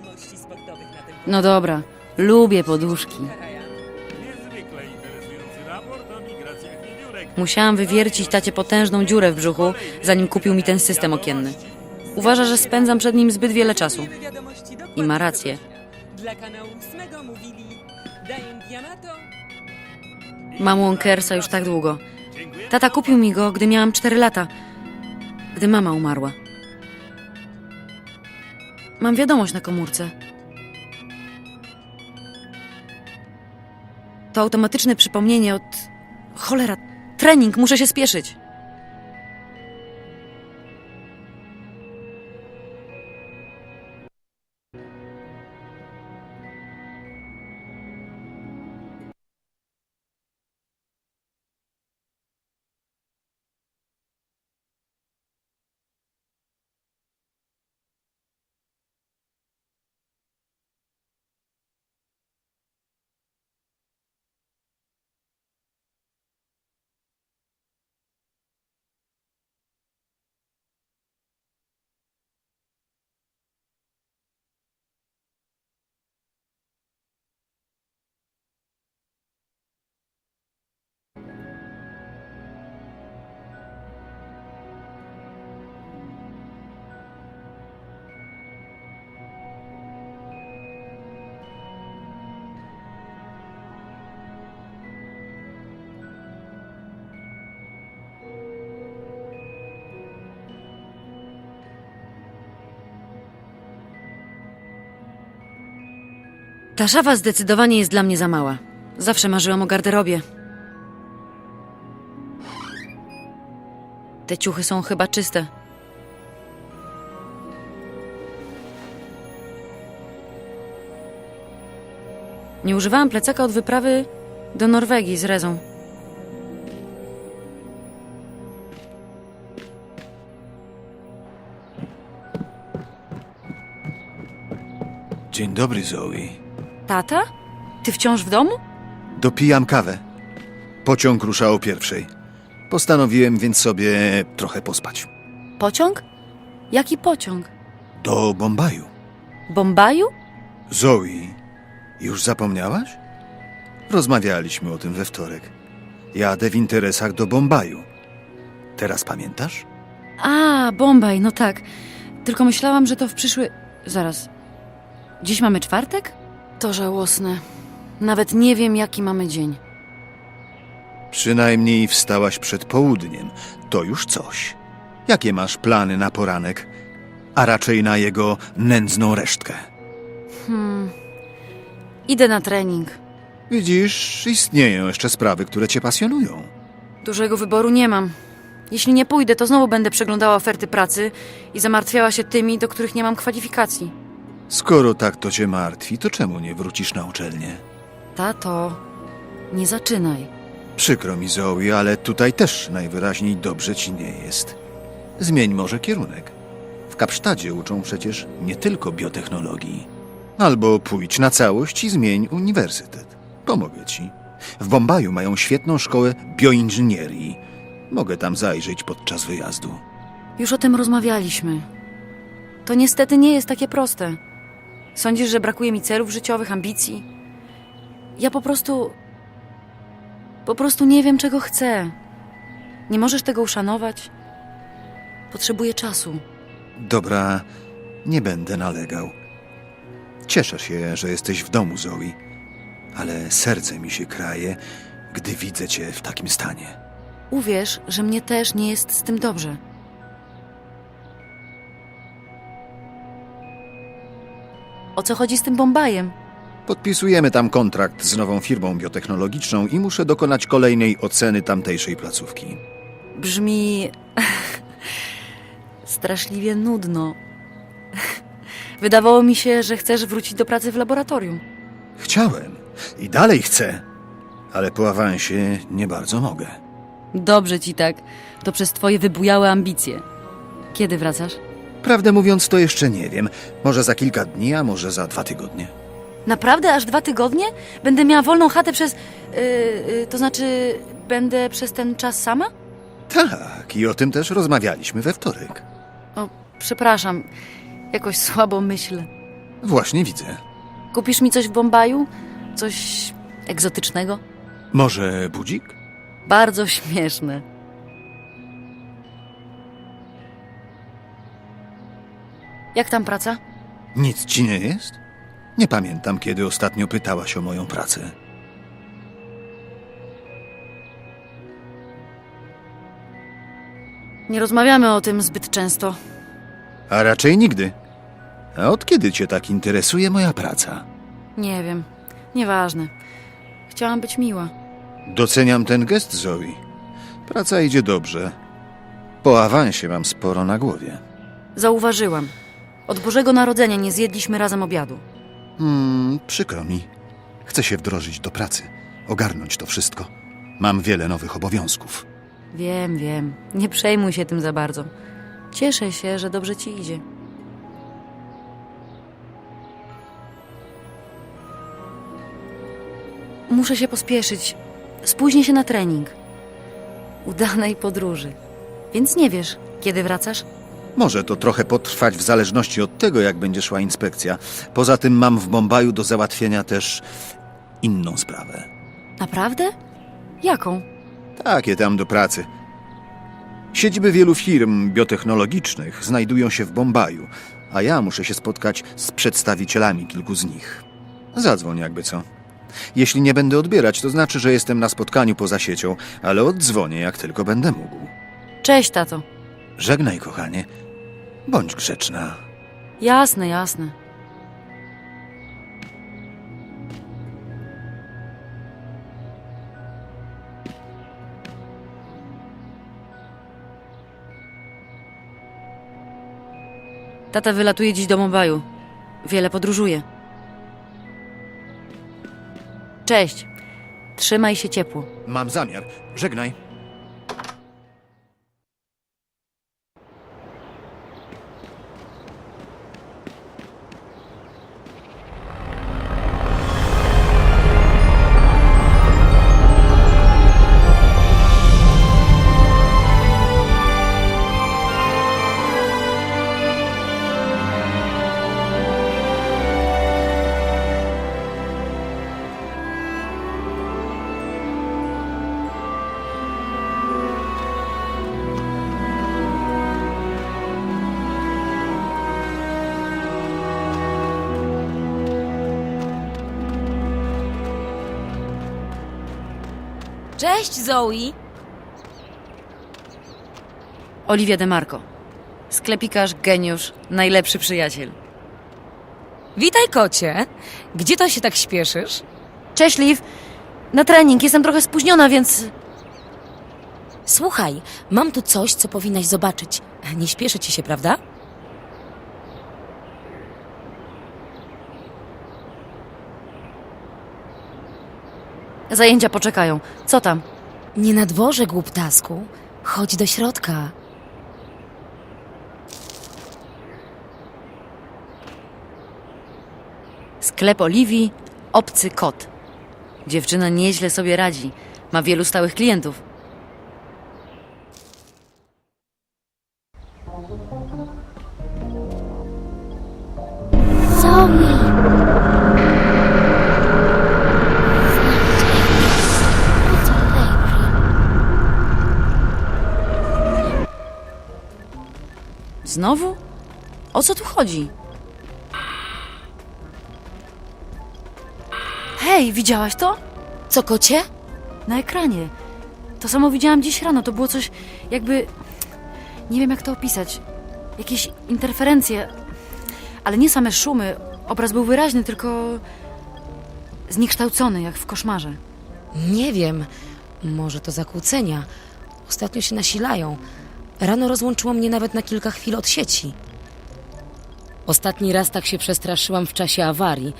wiadomości sportowych na tym No dobra, lubię poduszki. Karajan. Niezwykle interesujący raport o migracjach wiewiórek. Musiałam wywiercić tacie potężną dziurę w brzuchu, zanim kupił mi ten system okienny. Uważa, że spędzam przed nim zbyt wiele czasu. Wiadomości I ma rację. Dla kanału ósmego mówili Diane Giamato, Mam Wonkersa już tak długo. Tata kupił mi go, gdy miałam 4 lata, gdy mama umarła. Mam wiadomość na komórce. To automatyczne przypomnienie od. Cholera, trening, muszę się spieszyć. Ta szafa zdecydowanie jest dla mnie za mała. Zawsze marzyłam o garderobie. Te ciuchy są chyba czyste. Nie używałam plecaka od wyprawy do Norwegii z Rezą. Dzień dobry, Zoe. Tata? Ty wciąż w domu? Dopijam kawę. Pociąg rusza o pierwszej. Postanowiłem więc sobie trochę pospać. Pociąg? Jaki pociąg? Do Bombaju. Bombaju? Zoe, już zapomniałaś? Rozmawialiśmy o tym we wtorek. Jadę w interesach do Bombaju. Teraz pamiętasz? A, Bombaj, no tak. Tylko myślałam, że to w przyszły. Zaraz. Dziś mamy czwartek? To żałosne. Nawet nie wiem, jaki mamy dzień. Przynajmniej wstałaś przed południem. To już coś. Jakie masz plany na poranek? A raczej na jego nędzną resztkę. Idę na trening. Widzisz, istnieją jeszcze sprawy, które cię pasjonują. Dużego wyboru nie mam. Jeśli nie pójdę, to znowu będę przeglądała oferty pracy i zamartwiała się tymi, do których nie mam kwalifikacji. Skoro tak to cię martwi, to czemu nie wrócisz na uczelnię? Tato, nie zaczynaj. Przykro mi, Zoe, ale tutaj też najwyraźniej dobrze ci nie jest. Zmień może kierunek. W Kapsztadzie uczą przecież nie tylko biotechnologii. Albo pójdź na całość i zmień uniwersytet. Pomogę ci. W Bombaju mają świetną szkołę bioinżynierii. Mogę tam zajrzeć podczas wyjazdu. Już o tym rozmawialiśmy. To niestety nie jest takie proste. Sądzisz, że brakuje mi celów życiowych, ambicji? Ja po prostu. Po prostu nie wiem, czego chcę. Nie możesz tego uszanować? Potrzebuję czasu. Dobra, nie będę nalegał. Cieszę się, że jesteś w domu, Zoe, ale serce mi się kraje, gdy widzę cię w takim stanie. Uwierz, że mnie też nie jest z tym dobrze. O co chodzi z tym Bombajem? Podpisujemy tam kontrakt z nową firmą biotechnologiczną i muszę dokonać kolejnej oceny tamtejszej placówki. Brzmi straszliwie nudno. Wydawało mi się, że chcesz wrócić do pracy w laboratorium. Chciałem i dalej chcę, ale po awansie nie bardzo mogę. Dobrze ci tak. To przez twoje wybujałe ambicje. Kiedy wracasz? Prawdę mówiąc, to jeszcze nie wiem. Może za kilka dni, a może za dwa tygodnie. Naprawdę aż dwa tygodnie? Będę miała wolną chatę przez. Yy, yy, to znaczy, będę przez ten czas sama? Tak, i o tym też rozmawialiśmy we wtorek. O, przepraszam. Jakoś słabo myślę. Właśnie widzę. Kupisz mi coś w Bombaju? Coś egzotycznego? Może budzik? Bardzo śmieszne. Jak tam praca? Nic ci nie jest? Nie pamiętam, kiedy ostatnio pytałaś o moją pracę. Nie rozmawiamy o tym zbyt często. A raczej nigdy. A od kiedy cię tak interesuje moja praca? Nie wiem. Nieważne. Chciałam być miła. Doceniam ten gest, Zoe. Praca idzie dobrze. Po awansie mam sporo na głowie. Zauważyłam. Od Bożego Narodzenia nie zjedliśmy razem obiadu. Hmm, przykro mi. Chcę się wdrożyć do pracy, ogarnąć to wszystko. Mam wiele nowych obowiązków. Wiem, wiem. Nie przejmuj się tym za bardzo. Cieszę się, że dobrze ci idzie. Muszę się pospieszyć. Spóźnię się na trening. Udanej podróży. Więc nie wiesz, kiedy wracasz? Może to trochę potrwać w zależności od tego, jak będzie szła inspekcja. Poza tym mam w Bombaju do załatwienia też inną sprawę. Naprawdę? Jaką? Takie tam do pracy. Siedziby wielu firm biotechnologicznych znajdują się w Bombaju, a ja muszę się spotkać z przedstawicielami kilku z nich. Zadzwoń jakby co. Jeśli nie będę odbierać, to znaczy, że jestem na spotkaniu poza siecią, ale oddzwonię jak tylko będę mógł. Cześć, tato. Żegnaj, kochanie. Bądź grzeczna. Jasne, jasne. Tata wylatuje dziś do Mumbaiu. Wiele podróżuje. Cześć. Trzymaj się ciepło. Mam zamiar. Żegnaj. Zoe! Oliwia DeMarco. Sklepikarz, geniusz, najlepszy przyjaciel. Witaj, kocie! Gdzie to się tak śpieszysz? Cześć, Liv. Na trening. Jestem trochę spóźniona, więc... Słuchaj, mam tu coś, co powinnaś zobaczyć. Nie śpieszy ci się, prawda? Zajęcia poczekają. Co tam? Nie na dworze, głuptasku. Chodź do środka. Sklep Oliwii, obcy kot. Dziewczyna nieźle sobie radzi. Ma wielu stałych klientów. Chodzi? Hej, widziałaś to? Co, kocie? Na ekranie. To samo widziałam dziś rano. To było coś jakby. Nie wiem, jak to opisać. Jakieś interferencje. Ale nie same szumy. Obraz był wyraźny, tylko. zniekształcony, jak w koszmarze. Nie wiem. Może to zakłócenia. Ostatnio się nasilają. Rano rozłączyło mnie nawet na kilka chwil od sieci. Ostatni raz tak się przestraszyłam w czasie awarii.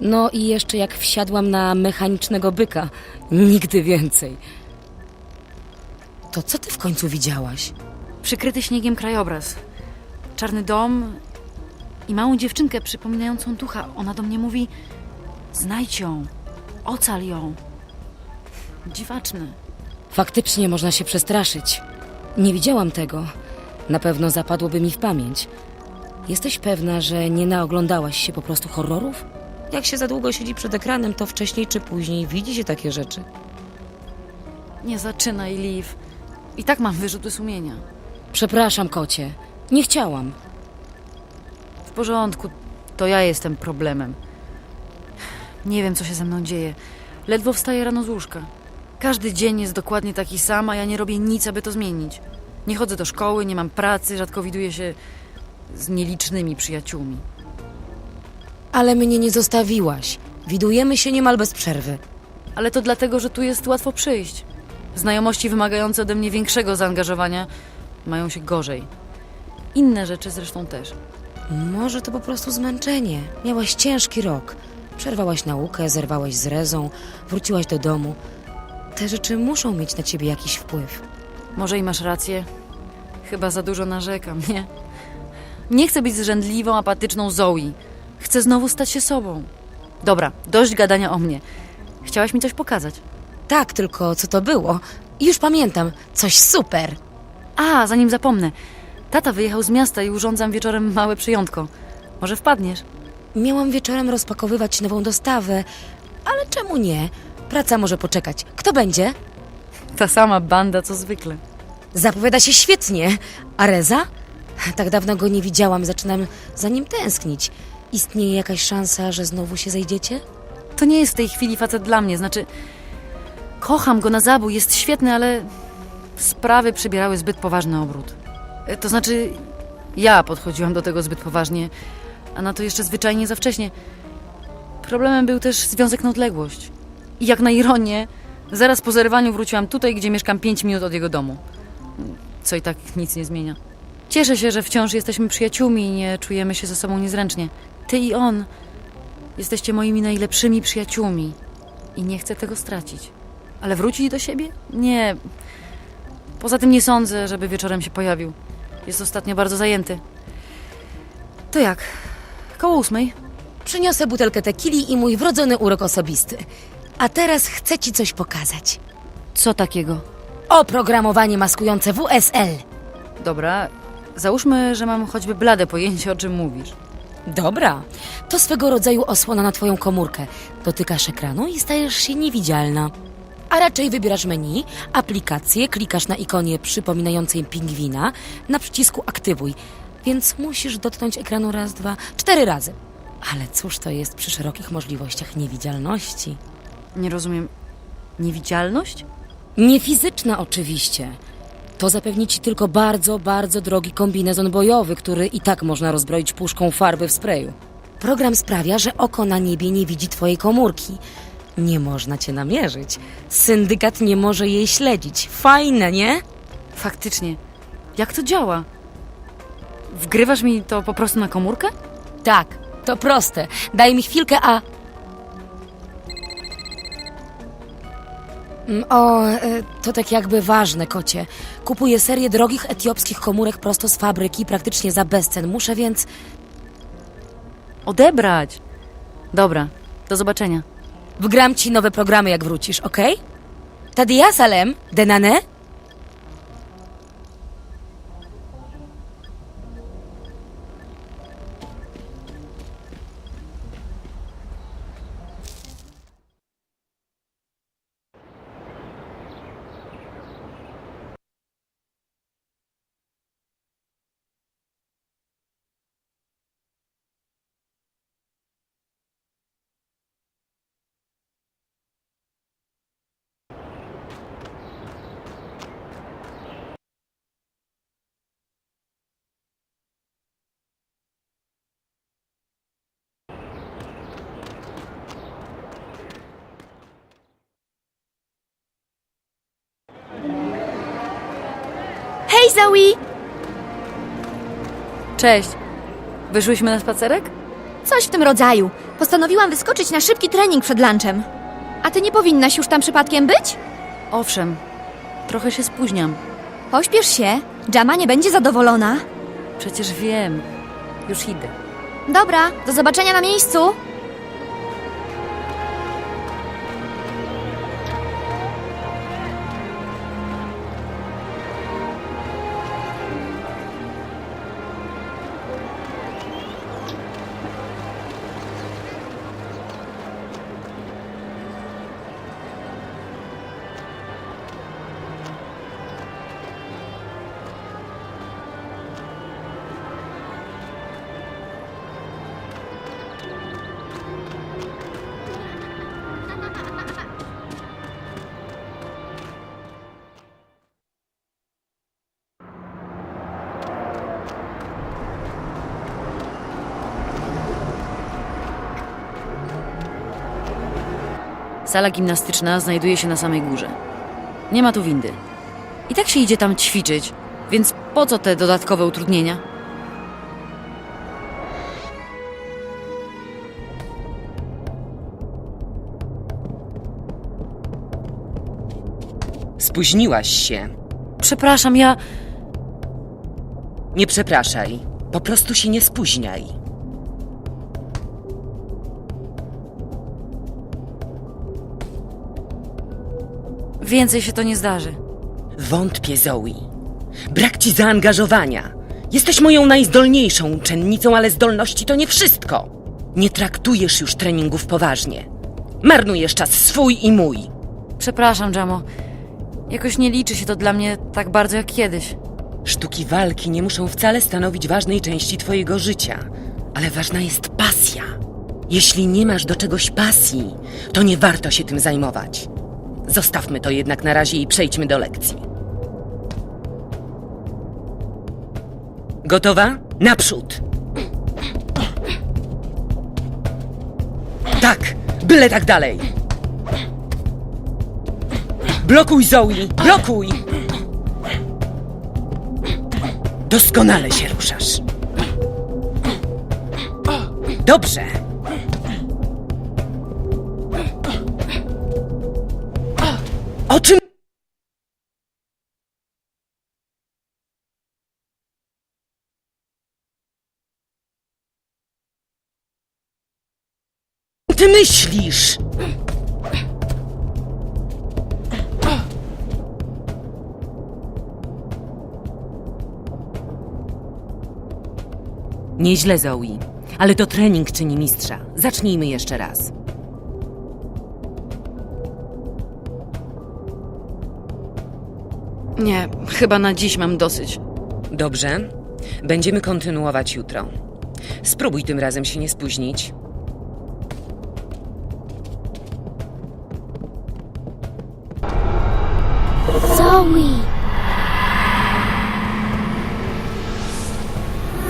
No i jeszcze jak wsiadłam na mechanicznego byka. Nigdy więcej. To co ty w końcu widziałaś? Przykryty śniegiem krajobraz. Czarny dom i małą dziewczynkę przypominającą ducha. Ona do mnie mówi: Znajdź ją, ocal ją. Dziwaczne. Faktycznie można się przestraszyć. Nie widziałam tego. Na pewno zapadłoby mi w pamięć. Jesteś pewna, że nie naoglądałaś się po prostu horrorów? Jak się za długo siedzi przed ekranem, to wcześniej czy później widzi się takie rzeczy. Nie zaczynaj, Liv. I tak mam wyrzuty sumienia. Przepraszam, kocie. Nie chciałam. W porządku, to ja jestem problemem. Nie wiem, co się ze mną dzieje. Ledwo wstaję rano z łóżka. Każdy dzień jest dokładnie taki sam, a ja nie robię nic, aby to zmienić. Nie chodzę do szkoły, nie mam pracy, rzadko widuję się z nielicznymi przyjaciółmi. Ale mnie nie zostawiłaś. Widujemy się niemal bez przerwy. Ale to dlatego, że tu jest łatwo przyjść. Znajomości wymagające ode mnie większego zaangażowania mają się gorzej. Inne rzeczy zresztą też. Może to po prostu zmęczenie. Miałaś ciężki rok. Przerwałaś naukę, zerwałaś z rezą, wróciłaś do domu. Te rzeczy muszą mieć na ciebie jakiś wpływ. Może i masz rację. Chyba za dużo narzekam, nie? Nie chcę być zrzędliwą, apatyczną Zoe. Chcę znowu stać się sobą. Dobra, dość gadania o mnie. Chciałaś mi coś pokazać. Tak, tylko co to było? Już pamiętam. Coś super. A, zanim zapomnę. Tata wyjechał z miasta i urządzam wieczorem małe przyjątko. Może wpadniesz? Miałam wieczorem rozpakowywać nową dostawę, ale czemu nie? Praca może poczekać. Kto będzie? Ta sama banda, co zwykle. Zapowiada się świetnie. A Reza? Tak dawno go nie widziałam, zaczynam za nim tęsknić. Istnieje jakaś szansa, że znowu się zejdziecie? To nie jest w tej chwili facet dla mnie, znaczy... Kocham go na zabój, jest świetny, ale... Sprawy przybierały zbyt poważny obrót. E, To znaczy, ja podchodziłam do tego zbyt poważnie, a na to jeszcze zwyczajnie za wcześnie. Problemem był też związek na odległość. I jak na ironię, zaraz po zerwaniu wróciłam tutaj, gdzie mieszkam 5 minut od jego domu. Co i tak nic nie zmienia. Cieszę się, że wciąż jesteśmy przyjaciółmi i nie czujemy się ze sobą niezręcznie. Ty i on Jesteście moimi najlepszymi przyjaciółmi i nie chcę tego stracić. Ale wrócić do siebie? Nie. Poza tym nie sądzę, żeby wieczorem się pojawił. Jest ostatnio bardzo zajęty. To jak? Koło ósmej? Przyniosę butelkę tequili i mój wrodzony urok osobisty. A teraz chcę ci coś pokazać. Co takiego? Oprogramowanie maskujące WSL. Dobra, załóżmy, że mam choćby blade pojęcie, o czym mówisz. Dobra, to swego rodzaju osłona na twoją komórkę. Dotykasz ekranu i stajesz się niewidzialna. A raczej wybierasz menu, aplikację, klikasz na ikonie przypominającej pingwina, na przycisku aktywuj, więc musisz dotknąć ekranu raz, dwa, cztery razy. Ale cóż to jest przy szerokich możliwościach niewidzialności? Nie rozumiem. Niewidzialność? Niefizyczna oczywiście. To zapewni ci tylko bardzo, bardzo drogi kombinezon bojowy, który i tak można rozbroić puszką farby w sprayu. Program sprawia, że oko na niebie nie widzi twojej komórki. Nie można cię namierzyć. Syndykat nie może jej śledzić. Fajne, nie? Faktycznie. Jak to działa? Wgrywasz mi to po prostu na komórkę? Tak, to proste. Daj mi chwilkę, a... O, e, to tak jakby ważne, kocie. Kupuję serię drogich etiopskich komórek prosto z fabryki, praktycznie za bezcen. Muszę więc... Odebrać. Dobra, do zobaczenia. Wgram ci nowe programy, jak wrócisz, okej? Tadia Salem, Denane? Hej Zoe! Cześć. Wyszłyśmy na spacerek? Coś w tym rodzaju. Postanowiłam wyskoczyć na szybki trening przed lunchem. A ty nie powinnaś już tam przypadkiem być? Owszem, trochę się spóźniam. Pośpiesz się, Jama nie będzie zadowolona. Przecież wiem. Już idę. Dobra, do zobaczenia na miejscu. Sala gimnastyczna znajduje się na samej górze. Nie ma tu windy. I tak się idzie tam ćwiczyć, więc po co te dodatkowe utrudnienia? Spóźniłaś się. Przepraszam, ja. Nie przepraszaj. Po prostu się nie spóźniaj. Więcej się to nie zdarzy. Wątpię, Zoe. Brak ci zaangażowania. Jesteś moją najzdolniejszą uczennicą, ale zdolności to nie wszystko. Nie traktujesz już treningów poważnie. Marnujesz czas swój i mój. Przepraszam, Jamo. Jakoś nie liczy się to dla mnie tak bardzo jak kiedyś. Sztuki walki nie muszą wcale stanowić ważnej części twojego życia, ale ważna jest pasja. Jeśli nie masz do czegoś pasji, to nie warto się tym zajmować. Zostawmy to jednak na razie i przejdźmy do lekcji. Gotowa? Naprzód! Tak, byle tak dalej. Blokuj, Zoe, blokuj! Doskonale się ruszasz. Dobrze. Ty myślisz? Nieźle, Zoe. Ale to trening czyni mistrza. Zacznijmy jeszcze raz. Nie, chyba na dziś mam dosyć. Dobrze. Będziemy kontynuować jutro. Spróbuj tym razem się nie spóźnić. Zoe!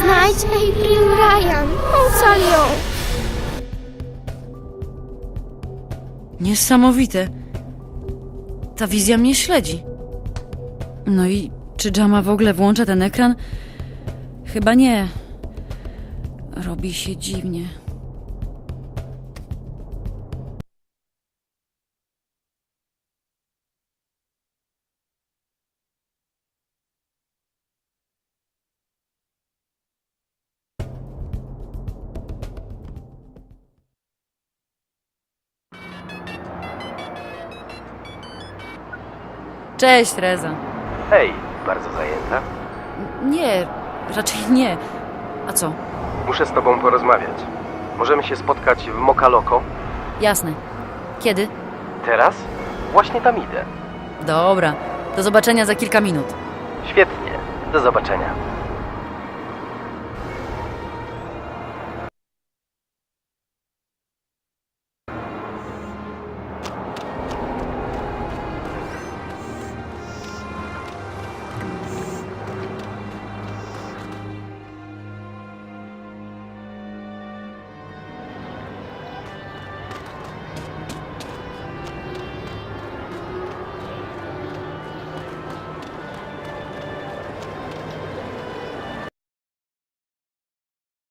Znajdź April Ryan! Ocal ją! Niesamowite. Ta wizja mnie śledzi. No i czy Jama w ogóle włącza ten ekran? Chyba nie. Robi się dziwnie. Cześć, Reza. Hej, bardzo zajęta? Nie, raczej nie. A co? Muszę z tobą porozmawiać. Możemy się spotkać w Mokaloko? Jasne. Kiedy? Teraz? Właśnie tam idę. Dobra. Do zobaczenia za kilka minut. Świetnie. Do zobaczenia.